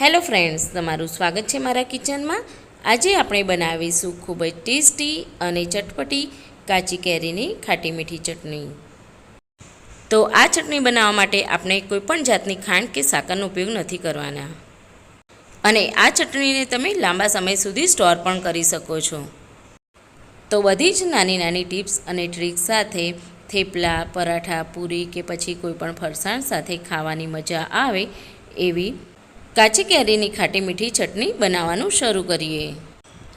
Hello friends, તમારું સ્વાગત છે મારા કિચનમાં. આજે આપણે બનાવીશું ખૂબ જ ટેસ્ટી અને ચટપટી કાચી કેરીની ખાટી મીઠી ચટણી. તો આ ચટણી બનાવવા માટે આપણે કોઈપણ જાતની ખાંડ કે સાકરનો ઉપયોગ નથી કરવાના. અને આ ચટણીને તમે લાંબા સમય સુધી સ્ટોર પણ કરી શકો છો. તો બધી જ નાની નાની ટિપ્સ અને ટ્રીક્સ સાથે થેપલા, પરાઠા, પૂરી કે પછી કોઈપણ ફરસાણ સાથે ખાવાની મજા આવે એવી કાચી કેરીની ખાટી મીઠી ચટણી બનાવવાનું શરૂ કરીએ.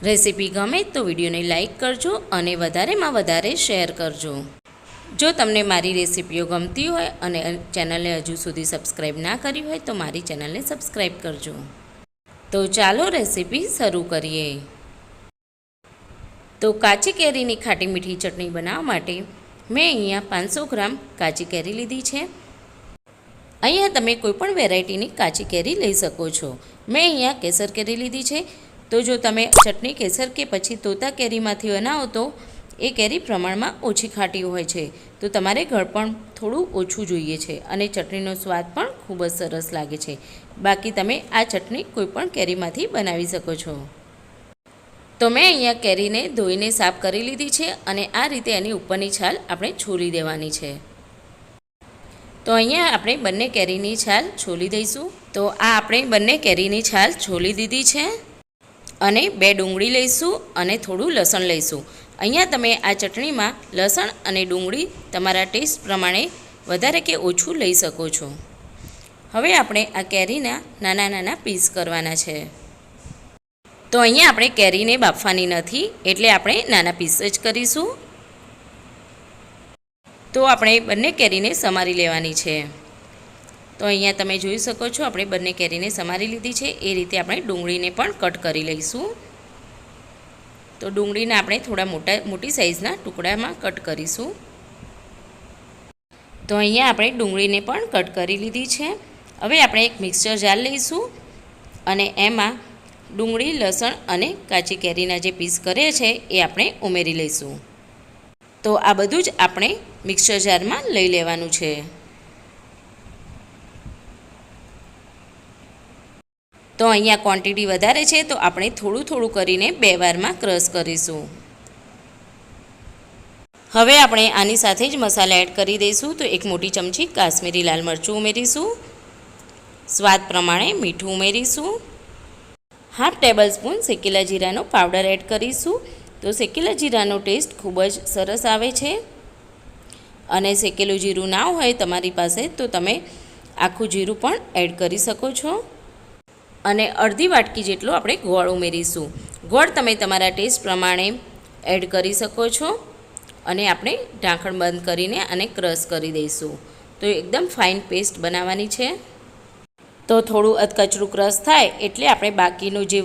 રેસીપી ગમે તો વિડીયોને લાઇક કરજો અને વધારેમાં વધારે શેર કરજો. જો તમને મારી રેસીપીઓ ગમતી હોય અને ચેનલને હજુ સુધી સબસ્ક્રાઈબ ના કરી હોય તો મારી ચેનલને સબસ્ક્રાઈબ કરજો. તો ચાલો રેસીપી શરૂ કરીએ. તો કાચી કેરીની ખાટી મીઠી ચટણી બનાવવા માટે મેં અહીંયા પાંચસો ગ્રામ કાચી કેરી લીધી છે. અહીંયા તમે કોઈપણ વેરાયટીની કાચી કેરી લઈ શકો છો. મેં અહીંયા કેસર કેરી લીધી છે. તો જો તમે ચટણી, કેસર કે પછી તોતા કેરીમાંથી બનાવો તો એ કેરી પ્રમાણમાં ઓછી ખાટી હોય છે. તો તમારે ગળપણ થોડું ઓછું જોઈએ છે અને ચટણીનો સ્વાદ પણ ખૂબ જ સરસ લાગે છે. બાકી તમે આ ચટણી કોઈપણ કેરીમાંથી બનાવી શકો છો. તો મેં અહીંયા કેરીને ધોઈને સાફ કરી લીધી છે અને આ રીતે એની ઉપરની છાલ આપણે છોલી દેવાની છે. તો અહીંયા આપણે બંને કેરીની છાલ છોલી દઈશું. તો આ આપણે બંને કેરીની છાલ છોલી દીધી છે. અને બે ડુંગળી લઈશું અને થોડું લસણ લઈશું. અહીંયા તમે આ ચટણીમાં લસણ અને ડુંગળી તમારા ટેસ્ટ પ્રમાણે વધારે કે ઓછું લઈ શકો છો. હવે આપણે આ કેરીના નાના નાના પીસ કરવાના છે. તો અહીંયા આપણે કેરીને બાફવાની નથી, એટલે આપણે નાના પીસ જ કરીશું. તો આપણે બંને કેરીને સમારી લેવાની છે. તો અહીંયા તમે જોઈ શકો છો, આપણે બંને કેરીને સમારી લીધી છે. એ રીતે આપણે ડુંગળીને પણ કટ કરી લઈશું. તો ડુંગળીને આપણે થોડા મોટા, મોટી સાઇઝના ટુકડામાં કટ કરીશું. તો અહીંયા આપણે ડુંગળીને પણ કટ કરી લીધી છે. હવે આપણે એક મિક્સચર જાર લઈશું અને એમાં ડુંગળી, લસણ અને કાચી કેરીના જે પીસ કરે છે, એ આપણે ઉમેરી લઈશું. તો આ બધું જ આપણે મિક્સર જારમાં લઈ લેવાનું છે. તો અહીંયા ક્વોન્ટિટી વધારે છે તો આપણે થોડું થોડું કરીને બે વારમાં ક્રશ કરીશું. હવે આપણે આની સાથે જ મસાલા એડ કરી દઈશું તો એક મોટી ચમચી કાશ્મીરી લાલ મરચું ઉમેરીશું. સ્વાદ પ્રમાણે મીઠું ઉમેરીશું. હાફ ટેબલ સ્પૂન શેકેલા જીરાનો પાવડર એડ કરીશું. તો શેકેલા જીરાનો ટેસ્ટ ખૂબ જ સરસ આવે છે. અને શેકેલું જીરું ના હોય તમારી પાસે તો તમે આખું જીરું પણ એડ કરી શકો છો. અને અડધી વાટકી જેટલો આપણે ગોળ ઉમેરીશું. ગોળ તમે તમારા ટેસ્ટ પ્રમાણે એડ કરી શકો છો. અને આપણે ઢાંકણ બંધ કરીને આને ક્રશ કરી દઈશું. તો એકદમ ફાઇન પેસ્ટ બનાવવાની છે. તો થોડું અધકચરું ક્રશ થાય એટલે આપણે બાકીનું જે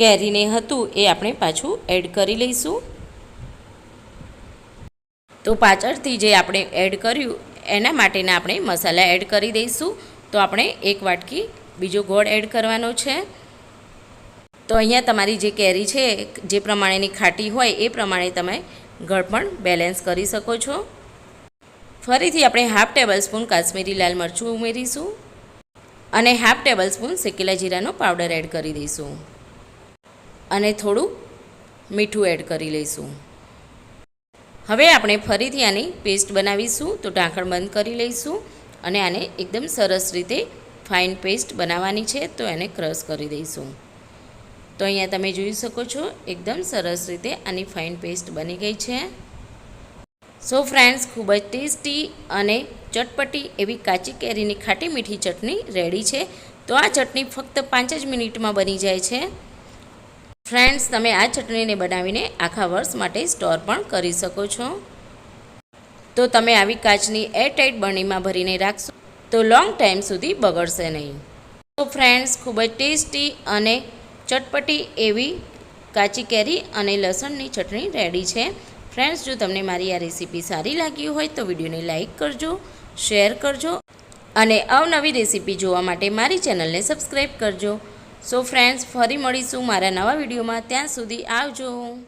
કેરીને હતું એ આપણે પાછું એડ કરી લઈશું. તો પાછળથી જે આપણે એડ કર્યું, એના માટેના આપણે મસાલા એડ કરી દઈશું. તો આપણે એક વાટકી બીજો ગોળ એડ કરવાનો છે. તો અહીંયા તમારી જે કેરી છે, જે પ્રમાણેની ખાટી હોય એ પ્રમાણે તમે ગળ પણ બેલેન્સ કરી શકો છો. ફરીથી આપણે હાફ ટેબલ સ્પૂન કાશ્મીરી લાલ મરચું ઉમેરીશું અને હાફ ટેબલ સ્પૂન શેકેલા જીરાનો પાવડર એડ કરી દઈશું. અને થોડું મીઠું એડ કરી લઈશું. હવે આપણે ફરીથી આની પેસ્ટ બનાવીશું તો ઢાંકણ બંધ કરી લઈશું અને આને એકદમ સરસ રીતે ફાઇન પેસ્ટ બનાવવાની છે તો એને ક્રશ કરી દઈશું. તો અહીંયા તમે જોઈ શકો છો એકદમ સરસ રીતે આની ફાઇન પેસ્ટ બની ગઈ છે. સો ફ્રેન્ડ્સ, ખૂબ જ ટેસ્ટી અને ચટપટી એવી કાચી કેરીની ખાટી મીઠી ચટણી રેડી છે. તો આ ચટણી ફક્ત પાંચ જ મિનિટમાં બની જાય છે. ફ્રેન્ડ્સ, તમે આ ચટણીને બનાવીને આખા વર્ષ માટે સ્ટોર પણ કરી શકો છો. તો તમે આવી કાચની એરટાઈટ બરણીમાં ભરીને રાખશો, તો લોંગ ટાઈમ સુધી બગડશે નહીં. તો ફ્રેન્ડ્સ, ખૂબ જ ટેસ્ટી અને ચટપટી એવી કાચી કેરી અને લસણની ચટણી રેડી છે. ફ્રેન્ડ્સ, જો તમને મારી આ રેસીપી સારી લાગી હોય તો વિડીયોને લાઇક કરજો, શેર કરજો અને અવનવી રેસીપી જોવા માટે મારી ચેનલને સબસ્ક્રાઈબ કરજો. સો ફ્રેન્ડ્સ ફરી મળીશું મારા નવા વિડીયોમાં. ત્યાં સુધી આવજો.